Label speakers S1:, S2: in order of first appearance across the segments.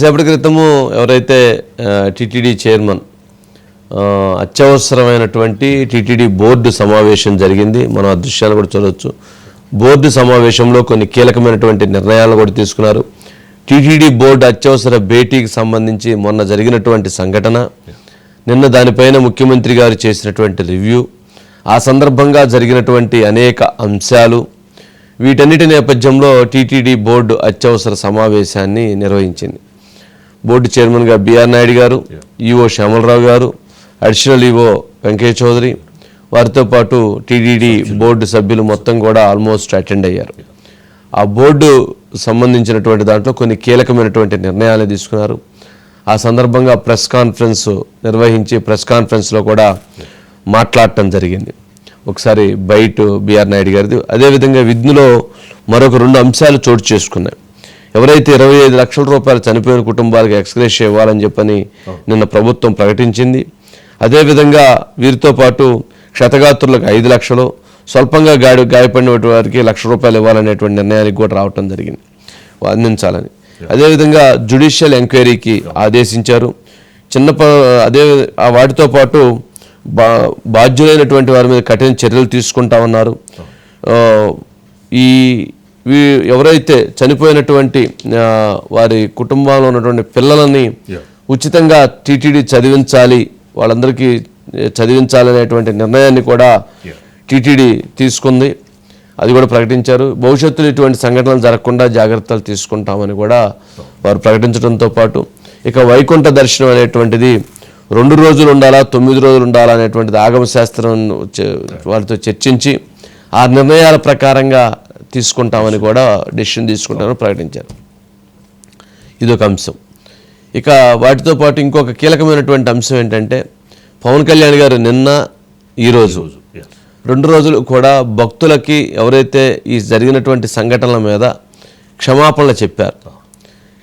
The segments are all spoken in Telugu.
S1: సేపటి క్రితము ఎవరైతే టీటీడీ చైర్మన్ అత్యవసరమైనటువంటి టీటీడీ బోర్డు సమావేశం జరిగింది. మనం ఆ దృశ్యాలు కూడా చూడవచ్చు బోర్డు సమావేశంలో కొన్ని కీలకమైనటువంటి నిర్ణయాలు కూడా తీసుకున్నారు. టీటీడీ బోర్డు అత్యవసర భేటీకి సంబంధించి మొన్న జరిగినటువంటి సంఘటన నిన్న దానిపైన ముఖ్యమంత్రి గారు చేసినటువంటి రివ్యూ ఆ సందర్భంగా జరిగినటువంటి అనేక అంశాలు వీటన్నిటి నేపథ్యంలో టీటీడీ బోర్డు అత్యవసర సమావేశాన్ని నిర్వహించింది. బోర్డు చైర్మన్గా బిఆర్ నాయుడు గారు ఈఓ శ్యామలరావు గారు అడిషనల్ ఈఓ వెంకయ్య చౌదరి వారితో పాటు టీటీడీ బోర్డు సభ్యులు మొత్తం కూడా ఆల్మోస్ట్ అటెండ్ అయ్యారు. ఆ బోర్డు సంబంధించినటువంటి దాంట్లో కొన్ని కీలకమైనటువంటి నిర్ణయాలు తీసుకున్నారు. ఆ సందర్భంగా ప్రెస్ కాన్ఫరెన్స్ నిర్వహించి ప్రెస్ కాన్ఫరెన్స్లో కూడా మాట్లాడటం జరిగింది. ఒకసారి బయట బిఆర్ నాయుడు గారిది. అదేవిధంగా విధులో మరొక రెండు అంశాలు చోటు చేసుకున్నాయి. ఎవరైతే ఇరవై ఐదు లక్షల రూపాయలు చనిపోయిన కుటుంబాలకు ఎక్స్గ్రేష్ ఇవ్వాలని చెప్పని నిన్న ప్రభుత్వం ప్రకటించింది. అదేవిధంగా వీరితో పాటు క్షతగాత్రులకు ఐదు లక్షలు స్వల్పంగా గాడి గాయపడిన వారికి లక్ష రూపాయలు ఇవ్వాలనేటువంటి నిర్ణయానికి కూడా రావటం జరిగింది. అందించాలని అదేవిధంగా జుడిషియల్ ఎంక్వైరీకి ఆదేశించారు. చిన్న అదే ఆ వాటితో పాటు బా బాధ్యులైనటువంటి వారి మీద కఠిన చర్యలు తీసుకుంటామన్నారు ఈ ఎవరైతే చనిపోయినటువంటి వారి కుటుంబంలో ఉన్నటువంటి పిల్లలని ఉచితంగా టీటీడీ చదివించాలి వాళ్ళందరికీ చదివించాలనేటువంటి నిర్ణయాన్ని కూడా టీటీడీ తీసుకుంది. అది కూడా ప్రకటించారు. భవిష్యత్తులో ఇటువంటి సంఘటనలు జరగకుండా జాగ్రత్తలు తీసుకుంటామని కూడా వారు ప్రకటించడంతో పాటు ఇక వైకుంఠ దర్శనం అనేటువంటిది రెండు రోజులు ఉండాలా తొమ్మిది రోజులు ఉండాలా అనేటువంటిది ఆగమ శాస్త్రం చ- వారితో చర్చించి ఆ నిర్ణయాల ప్రకారంగా తీసుకుంటామని కూడా డెసిషన్ తీసుకుంటామని ప్రకటించారు. ఇదొక అంశం. ఇక వాటితో పాటు ఇంకొక కీలకమైనటువంటి అంశం ఏంటంటే పవన్ కళ్యాణ్ గారు నిన్న ఈరోజు రెండు రోజులు కూడా భక్తులకి ఎవరైతే ఈ జరిగినటువంటి సంఘటనల మీద క్షమాపణలు చెప్పారు.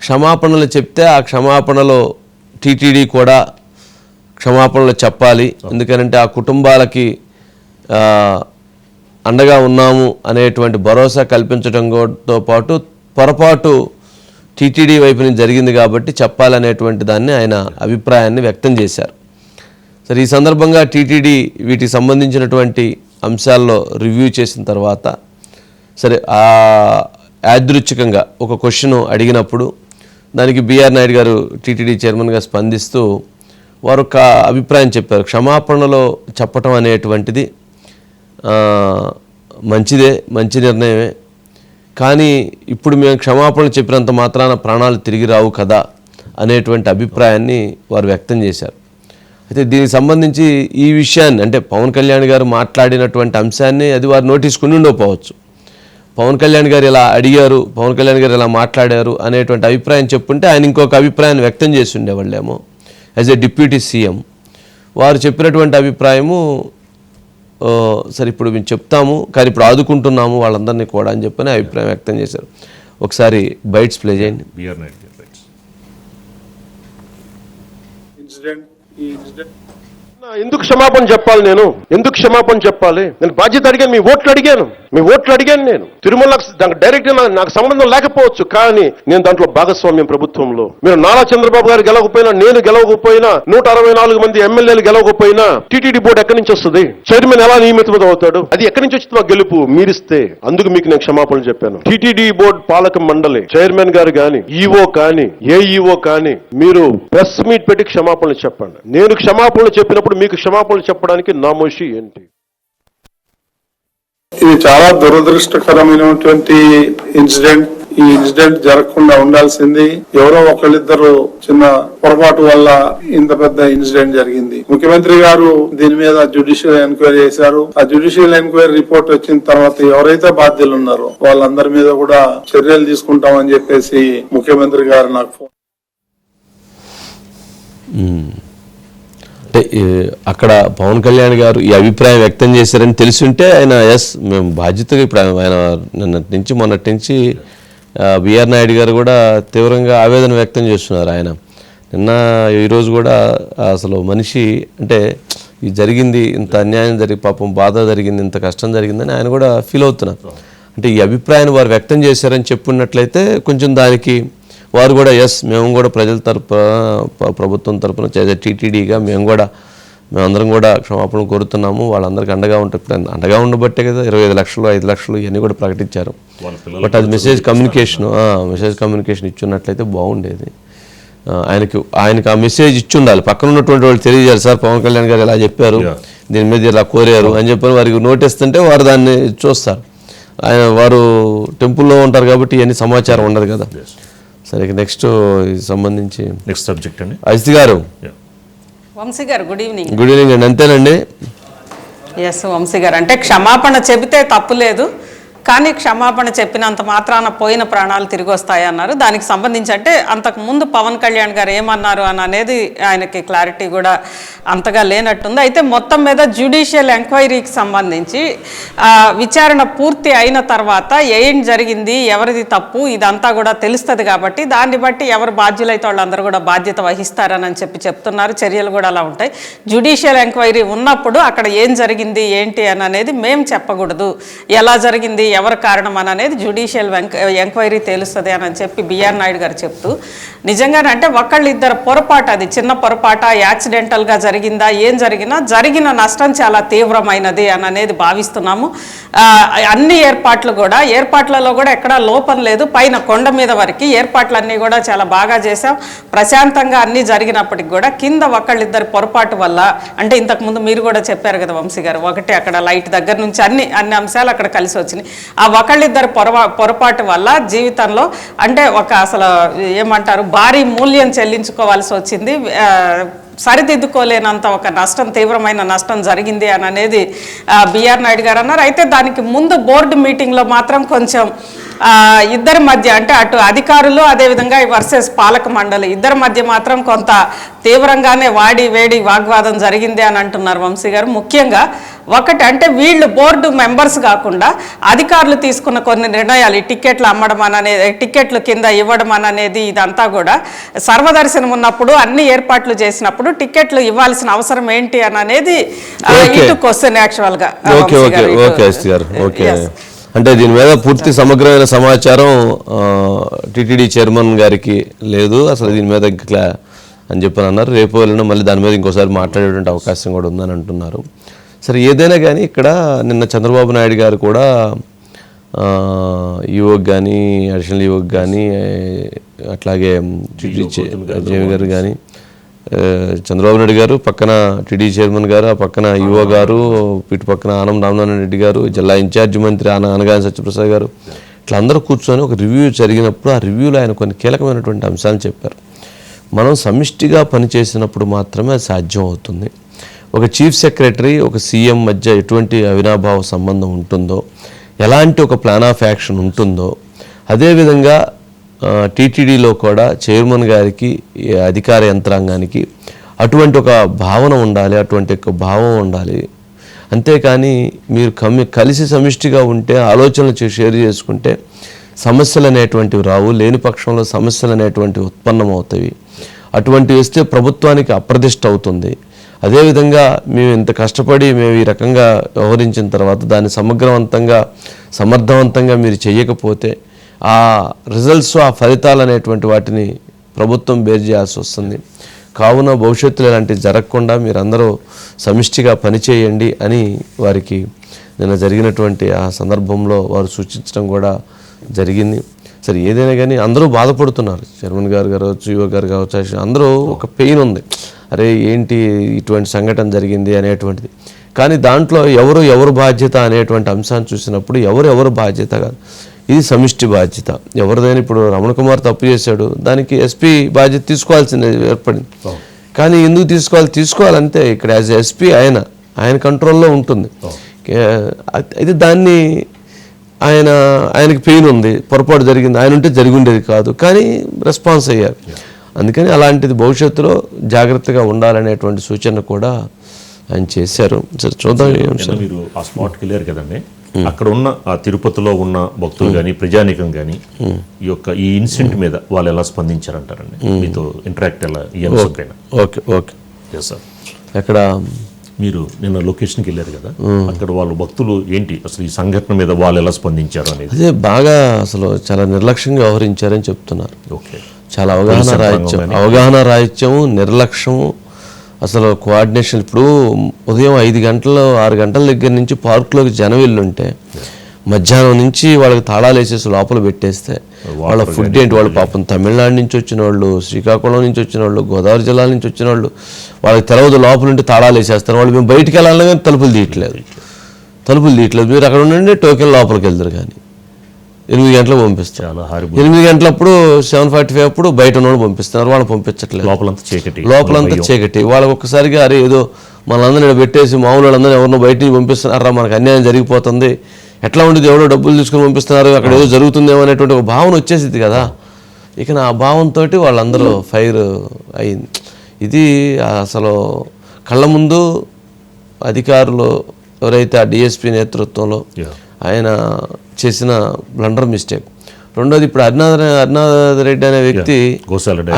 S1: క్షమాపణలు చెప్తే ఆ క్షమాపణలో టీటీడీ కూడా క్షమాపణలు చెప్పాలి. ఎందుకంటే ఆ కుటుంబాలకి అండగా ఉన్నాము అనేటువంటి భరోసా కల్పించడంతో పాటు పొరపాటు టీటీడీ వైపు నుంచి జరిగింది కాబట్టి చెప్పాలనేటువంటి దాన్ని ఆయన అభిప్రాయాన్ని వ్యక్తం చేశారు. సరే ఈ సందర్భంగా టీటీడీ వీటికి సంబంధించినటువంటి అంశాల్లో రివ్యూ చేసిన తర్వాత సరే ఆ యాదృచ్ఛికంగా ఒక క్వశ్చన్ అడిగినప్పుడు దానికి బీఆర్ నాయుడు గారు టీటీడీ చైర్మన్గా స్పందిస్తూ వారు ఒక అభిప్రాయం చెప్పారు. క్షమాపణలో చెప్పటం అనేటువంటిది మంచిదే మంచి నిర్ణయమే. కానీ ఇప్పుడు మేము క్షమాపణలు చెప్పినంత మాత్రాన ప్రాణాలు తిరిగి రావు కదా అనేటువంటి అభిప్రాయాన్ని వారు వ్యక్తం చేశారు. అయితే దీనికి సంబంధించి ఈ విషయాన్ని అంటే పవన్ కళ్యాణ్ గారు మాట్లాడినటువంటి అంశాన్ని అది వారు నోటీస్ కొని ఉండకపోవచ్చు. పవన్ కళ్యాణ్ గారు ఇలా అడిగారు పవన్ కళ్యాణ్ గారు ఇలా మాట్లాడారు అనేటువంటి అభిప్రాయం చెప్పుంటే ఆయన ఇంకొక అభిప్రాయాన్ని వ్యక్తం చేసి ఉండేవాళ్ళేమో. యాజ్ ఎ డిప్యూటీ సీఎం వారు చెప్పినటువంటి అభిప్రాయము సరే ఇప్పుడు మేము చెప్తాము కానీ ఇప్పుడు ఆదుకుంటున్నాము వాళ్ళందరినీ కూడా అని చెప్పని అభిప్రాయం వ్యక్తం చేశారు. ఒకసారి బైట్స్ ప్లే చేయండి.
S2: ఇన్సిడెంట్ ఈ ఇన్సిడెంట్ ఎందుకు క్షమాపణ చెప్పాలి నేను? ఎందుకు క్షమాపణ చెప్పాలి? నేను బాధ్యత అడిగాను మీ ఓట్లు అడిగాను. మీ ఓట్లు అడిగాను నేను. తిరుమల దానికి డైరెక్ట్ నాకు సంబంధం లేకపోవచ్చు కానీ నేను దాంట్లో భాగస్వామ్యం ప్రభుత్వంలో. మీరు నారా చంద్రబాబు గారు గెలవకపోయినా నేను గెలవకపోయినా నూట అరవై నాలుగు మంది ఎమ్మెల్యేలు గెలవకపోయినా టీటీడీ బోర్డు ఎక్కడి నుంచి వస్తుంది? చైర్మన్ ఎలా నియమితం అవుతాడు అది ఎక్కడి నుంచి వచ్చింది గెలుపు మీరిస్తే అందుకు మీకు నేను క్షమాపణ చెప్పాను. టీటీడీ బోర్డు పాలక మండలి చైర్మన్ గారు కానీ ఈఓ కానీ ఏ ఈఓ కానీ మీరు ప్రెస్ మీట్ పెట్టి క్షమాపణలు చెప్పండి. నేను క్షమాపణలు చెప్పినప్పుడు మీకు క్షమాపణలు చెప్పడానికి నామోషి ఏంటి?
S3: ఇది చాలా దురదృష్టకరమైనటువంటి ఇన్సిడెంట్. ఈ ఇన్సిడెంట్ జరగకుండా ఉండాల్సింది ఎవరో ఒకళ్ళిద్దరు చిన్న పొరపాటు వల్ల ఇంత పెద్ద ఇన్సిడెంట్ జరిగింది. ముఖ్యమంత్రి గారు దీని మీద జ్యుడిషియల్ ఎంక్వైరీ చేశారు. ఆ జ్యుడిషియల్ ఎంక్వైరీ రిపోర్ట్ వచ్చిన తర్వాత ఎవరైతే బాధ్యులు ఉన్నారో వాళ్ళందరి మీద కూడా చర్యలు తీసుకుంటామని చెప్పేసి ముఖ్యమంత్రి గారు నాకు ఫోన్
S1: అంటే అక్కడ పవన్ కళ్యాణ్ గారు ఈ అభిప్రాయం వ్యక్తం చేశారని తెలిసింటే ఆయన ఎస్ మేము బాధ్యతగా ఇప్పుడు ఆయన- ఆయన నిన్నటి నుంచి మొన్నటి నుంచి బిఆర్ నాయుడు గారు కూడా తీవ్రంగా ఆవేదన వ్యక్తం చేస్తున్నారు ఆయన. నిన్న ఈరోజు కూడా అసలు మనిషి అంటే ఇది జరిగింది ఇంత అన్యాయం జరిగి పాపం బాధ జరిగింది ఇంత కష్టం జరిగిందని ఆయన కూడా ఫీల్ అవుతున్నారు. అంటే ఈ అభిప్రాయాన్ని వారు వ్యక్తం చేశారని చెప్పున్నట్లయితే కొంచెం దానికి వారు కూడా ఎస్ మేము కూడా ప్రజల తరపు ప్రభుత్వం తరపున టీటీడీగా మేము కూడా మేమందరం కూడా క్షమాపణ కోరుతున్నాము. వాళ్ళందరికీ అండగా ఉంటే అండగా ఉండబట్టే కదా ఇరవై ఐదు లక్షలు ఐదు లక్షలు ఇవన్నీ కూడా ప్రకటించారు. బట్ అది మెసేజ్ కమ్యూనికేషన్ మెసేజ్ కమ్యూనికేషన్ ఇచ్చున్నట్లయితే బాగుండేది. ఆయనకి ఆయనకి ఆ మెసేజ్ ఇచ్చి ఉండాలి పక్కన ఉన్నటువంటి వాళ్ళు తెలియజేయాలి. సార్ పవన్ కళ్యాణ్ గారు ఇలా చెప్పారు. దీని మీద ఇలా కోరారు అని చెప్పని వారికి నోటిస్తుంటే వారు దాన్ని చూస్తారు. ఆయన వారు టెంపుల్లో ఉంటారు కాబట్టి ఇవన్నీ సమాచారం ఉండదు కదా. సరే నెక్స్ట్ సంబంధించి
S4: నెక్స్ట్ సబ్జెక్ట్ అండి.
S1: అజిత్ గారు.
S5: వంశీ గారు గుడ్ ఈవినింగ్
S1: గుడ్ ఈవినింగ్ అండి అంతేనండి.
S5: ఎస్ వంశీ గారు. అంటే క్షమాపణ చెబితే తప్పు లేదు. కానీ క్షమాపణ చెప్పినంత మాత్రాన పోయిన ప్రాణాలు తిరిగి వస్తాయన్నారు దానికి సంబంధించి అంటే అంతకు ముందు పవన్ కళ్యాణ్ గారు ఏమన్నారు అని అనేది ఆయనకి క్లారిటీ కూడా అంతగా లేనట్టుంది. అయితే మొత్తం మీద జ్యుడిషియల్ ఎంక్వైరీకి సంబంధించి విచారణ పూర్తి అయిన తర్వాత ఏం జరిగింది ఎవరిది తప్పు ఇదంతా కూడా తెలుస్తుంది కాబట్టి దాన్ని బట్టి ఎవరు బాధ్యులైతే వాళ్ళందరూ కూడా బాధ్యత వహిస్తారని చెప్పి చెప్తున్నారు. చర్యలు కూడా అలా ఉంటాయి. జ్యుడిషియల్ ఎంక్వైరీ ఉన్నప్పుడు అక్కడ ఏం జరిగింది ఏంటి అని అనేది మేము చెప్పకూడదు. ఎలా జరిగింది ఎవరు కారణం అని అనేది జ్యుడిషియల్ ఎంక్వైరీ తెలుస్తుంది అని చెప్పి బిఆర్ నాయుడు గారు చెప్తూ నిజంగానే అంటే ఒకళ్ళు ఇద్దరు పొరపాటు అది చిన్న పొరపాట యాక్సిడెంటల్గా జరిగిందా ఏం జరిగినా జరిగిన నష్టం చాలా తీవ్రమైనది అని అనేది భావిస్తున్నాము. అన్ని ఏర్పాట్లు కూడా ఏర్పాట్లలో కూడా ఎక్కడా లోపం లేదు. పైన కొండ మీద వరకు ఏర్పాట్లన్నీ కూడా చాలా బాగా చేశాం. ప్రశాంతంగా అన్నీ జరిగినప్పటికి కూడా కింద ఒకళ్ళిద్దరి పొరపాటు వల్ల అంటే ఇంతకుముందు మీరు కూడా చెప్పారు కదా వంశీ గారు ఒకటి అక్కడ లైట్ దగ్గర నుంచి అన్ని అన్ని అంశాలు అక్కడ కలిసి వచ్చినాయి. ఆ ఒకళ్ళిద్దరు పొరపా పొరపాటు వల్ల జీవితంలో అంటే ఒక అసలు ఏమంటారు భారీ మూల్యం చెల్లించుకోవాల్సి వచ్చింది. సరిదిద్దుకోలేనంత ఒక నష్టం తీవ్రమైన నష్టం జరిగింది అని అనేది బిఆర్ నాయుడు గారు అన్నారు. అయితే దానికి ముందు బోర్డు మీటింగ్లో మాత్రం కొంచెం ఇద్దరి మధ్య అంటే అటు అధికారులు అదేవిధంగా వర్సెస్ పాలక మండలి ఇద్దరి మధ్య మాత్రం కొంత తీవ్రంగానే వాడి వేడి వాగ్వాదం జరిగింది అని అంటున్నారు వంశీ గారు. ముఖ్యంగా ఒకటి అంటే వీళ్ళు బోర్డు మెంబర్స్ కాకుండా అధికారులు తీసుకున్న కొన్ని నిర్ణయాలు ఈ టికెట్లు అమ్మడం అనేది టికెట్లు కింద ఇవ్వడం అనేది ఇదంతా కూడా సర్వదర్శనం ఉన్నప్పుడు అన్ని ఏర్పాట్లు చేసినప్పుడు టికెట్లు ఇవ్వాల్సిన అవసరం ఏంటి అని అనేది. ఇటు క్వశ్చన్ యాక్చువల్గా ఆ,
S1: ఓకే
S5: వంశీ
S1: ఓకే
S5: గారు, ఇటు-
S1: ఓకే అజిత్ గారు ఓకే.
S5: Yes.
S1: అంటే దీని మీద పూర్తి సమగ్రమైన సమాచారం టిటిడి చైర్మన్ గారికి లేదు. అసలు దీని మీద ఇంకా అని చెప్పని అన్నారు రేపు వెళ్ళినా మళ్ళీ దాని మీద ఇంకోసారి మాట్లాడేటువంటి అవకాశం కూడా ఉందని అంటున్నారు. సరే ఏదైనా కానీ ఇక్కడ నిన్న చంద్రబాబు నాయుడు గారు కూడా ఈవోకి కానీ అడిషనల్ ఈవోకి కానీ అట్లాగే జేవి గారు కానీ చంద్రబాబు నాయుడు గారు పక్కన టీడీ చైర్మన్ గారు ఆ పక్కన యువ గారు ఇటు పక్కన ఆనం రామనారాయణ రెడ్డి గారు జిల్లా ఇన్ఛార్జి మంత్రి ఆన అనగాని సత్యప్రసాద్ గారు ఇట్లా అందరూ కూర్చొని ఒక రివ్యూ జరిగినప్పుడు ఆ రివ్యూలో ఆయన కొన్ని కీలకమైనటువంటి అంశాలు చెప్పారు. మనం సమిష్టిగా పనిచేసినప్పుడు మాత్రమే అది సాధ్యం అవుతుంది. ఒక చీఫ్ సెక్రటరీ ఒక సీఎం మధ్య ఎటువంటి అవినాభావ సంబంధం ఉంటుందో ఎలాంటి ఒక ప్లాన్ ఆఫ్ యాక్షన్ ఉంటుందో అదేవిధంగా టీటీడీలో కూడా చైర్మన్ గారికి అధికార యంత్రాంగానికి అటువంటి ఒక భావన ఉండాలి అటువంటి ఒక భావం ఉండాలి. అంతేకాని మీరు కమి కలిసి సమిష్టిగా ఉంటే ఆలోచనలు చే- షేర్ చేసుకుంటే సమస్యలు అనేటువంటివి రావు లేని పక్షంలో సమస్యలు అనేటువంటివి ఉత్పన్నమవుతాయి. అటువంటివి వస్తే ప్రభుత్వానికి అప్రదిష్ట అవుతుంది. అదేవిధంగా మేము ఇంత కష్టపడి మేము ఈ రకంగా వ్యవహరించిన తర్వాత దాన్ని సమగ్రవంతంగా సమర్థవంతంగా మీరు చేయకపోతే ఆ రిజల్ట్స్ ఆ ఫలితాలు అనేటువంటి వాటిని ప్రభుత్వం బేర్ చేయాల్సి వస్తుంది. కావున భవిష్యత్తులో ఇలాంటివి జరగకుండా మీరందరూ సమిష్టిగా పనిచేయండి అని వారికి నిన్న జరిగినటువంటి ఆ సందర్భంలో వారు సూచించడం కూడా జరిగింది. సరే ఏదైనా కానీ అందరూ బాధపడుతున్నారు. చైర్మన్ గారు కావచ్చు యువ గారు కావచ్చు అందరూ ఒక పెయిన్ ఉంది. అరే ఏంటి ఇటువంటి సంఘటన జరిగింది అనేటువంటిది. కానీ దాంట్లో ఎవరు ఎవరు బాధ్యత అనేటువంటి అంశాన్ని చూసినప్పుడు ఎవరు ఎవరు బాధ్యత కాదు. ఇది సమిష్టి బాధ్యత. ఎవరిదైనా ఇప్పుడు రమణ కుమార్ తప్పు చేశాడు దానికి ఎస్పీ బాధ్యత తీసుకోవాల్సింది ఏర్పడింది. కానీ ఎందుకు తీసుకోవాలి? తీసుకోవాలంతే ఇక్కడ యాజ్ ఎస్పీ ఆయన ఆయన కంట్రోల్లో ఉంటుంది. అయితే దాన్ని ఆయన ఆయనకి పెయిన్ ఉంది పొరపాటు జరిగింది ఆయన ఉంటే జరిగి ఉండేది కాదు. కానీ రెస్పాన్స్ అయ్యారు. అందుకని అలాంటిది భవిష్యత్తులో జాగ్రత్తగా ఉండాలనేటువంటి సూచన కూడా ఆయన చేశారు. సరే చూద్దాం
S4: మీరు ఆ స్పాట్కి వెళ్ళారు కదండి. అక్కడ ఉన్న ఆ తిరుపతిలో ఉన్న భక్తులు కానీ ప్రజానికం కానీ ఈ యొక్క ఈ ఇన్సిడెంట్ మీద వాళ్ళు ఎలా స్పందించారంటారండి? మీతో ఇంటరాక్ట్ ఎలా ఈ
S1: ఓకే ఓకే.
S4: ఎస్ సార్
S1: ఎక్కడ?
S4: మీరు నిన్న లొకేషన్కి వెళ్ళారు కదా? అక్కడ వాళ్ళు భక్తులు ఏంటి? అసలు ఈ సంఘటన మీద వాళ్ళు ఎలా స్పందించారు అనేది?
S1: అదే బాగా అసలు చాలా నిర్లక్ష్యంగా వ్యవహరించారని చెప్తున్నారు.
S4: ఓకే.
S1: చాలా అవగాహన రాహిత్యం. అవగాహన రాహిత్యము నిర్లక్ష్యము. అసలు కోఆర్డినేషన్ ఇప్పుడు ఉదయం ఐదు గంటలు ఆరు గంటల దగ్గర నుంచి పార్కులోకి జనం వెళ్ళుంటే మధ్యాహ్నం నుంచి వాళ్ళకి తాళాలు వేసేసి లోపల పెట్టేస్తే వాళ్ళ ఫుడ్ ఏంటి? వాళ్ళు పాపం తమిళనాడు నుంచి వచ్చిన వాళ్ళు శ్రీకాకుళం నుంచి వచ్చిన వాళ్ళు గోదావరి జిల్లా నుంచి వచ్చిన వాళ్ళు వాళ్ళకి తెలవదు లోపల ఉంటే తాళాలు వేసేస్తారు. వాళ్ళు మేము బయటికి వెళ్ళాలని కానీ తలుపులు తీయట్లేదు. తలుపులు తీయట్లేదు. మీరు అక్కడ ఉండండి టోకెన్ లోపలికి వెళ్తారు కానీ. ఎనిమిది గంటలకు పంపిస్తారు ఎనిమిది గంటలప్పుడు సెవెన్ ఫార్టీ ఫైవ్ అప్పుడు బయట ఉన్నోళ్ళు పంపిస్తున్నారు. వాళ్ళని పంపించట్లేదు.
S4: లోపలంతా చీకటి.
S1: లోపలంతా చీకటి. వాళ్ళకి ఒక్కసారిగా అరే ఏదో మనందరినీ పెట్టేసి మామూలు వాళ్ళందరూ ఎవరినో బయట నుంచి పంపిస్తున్నారా? మనకు అన్యాయం జరిగిపోతుంది. ఎట్లా ఉండేది ఎవడో డబ్బులు తీసుకుని పంపిస్తున్నారు. అక్కడ ఏదో జరుగుతుందేమో అనేటువంటి ఒక భావన వచ్చేసింది కదా. ఇక నా భావంతో వాళ్ళందరూ ఫైర్ అయింది. ఇది అసలు కళ్ళ ముందు అధికారులు ఎవరైతే ఆ డిఎస్పి నేతృత్వంలో. ఆయన చేసిన బ్లండర్ మిస్టేక్ రెండోది ఇప్పుడు అరుణాథ అరుణాథ రెడ్డి అనే వ్యక్తి.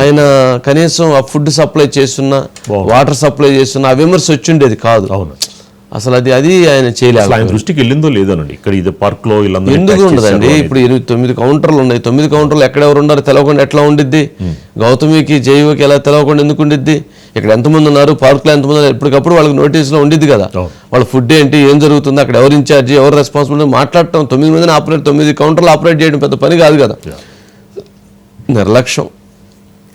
S1: ఆయన కనీసం ఆ ఫుడ్ సప్లై చేస్తున్నా. వాటర్ సప్లై చేస్తున్నా ఆ విమర్శ వచ్చిండేది కాదు.
S4: అవును.
S1: అసలు అది అది ఆయన చేయలేదు
S4: ఆయన దృష్టికి వెళ్ళిందో లేదోనండి ఇక్కడ ఇది పార్క్లో
S1: ఎందుకు ఉండదండి? ఇప్పుడు ఎనిమిది తొమ్మిది కౌంటర్లు ఉన్నాయి. తొమ్మిది కౌంటర్లు ఎక్కడెవరు ఉన్నారు తెలవకుండా ఎట్లా ఉండిద్ది? గౌతమికి జైవకి ఎలా తెలవకుండా ఎందుకు ఉండిద్ది? ఇక్కడ ఎంతమంది ఉన్నారు? పార్కులో ఎంతమంది ఉన్నారు. ఎప్పటికప్పుడు వాళ్ళకి నోటీసులో ఉండిద్ది కదా. వాళ్ళ ఫుడ్ ఏంటి? ఏం జరుగుతుంది? అక్కడ ఎవరు ఇన్ఛార్జి ఎవరు రెస్పాన్సిబిలిటీ మాట్లాడటం. తొమ్మిది మందిని ఆపరేట్ తొమ్మిది కౌంటర్లు ఆపరేట్ చేయడం పెద్ద పని కాదు కదా. నిర్లక్ష్యం.